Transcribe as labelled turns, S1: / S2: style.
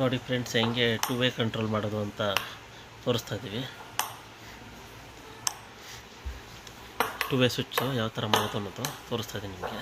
S1: ನೋಡಿ ಫ್ರೆಂಡ್ಸ್, ಹೆಂಗೆ two way control ಮಾಡೋದು ಅಂತ ತೋರಿಸ್ತಾ ಇದ್ದೀವಿ ಟೂ ವೇ ಸ್ವಿಚ್ಚು ಯಾವ ಥರ ಮಾಡೋದು ಅನ್ನೋದು ತೋರಿಸ್ತಾ ಇದ್ದೀನಿ ನಿಮಗೆ.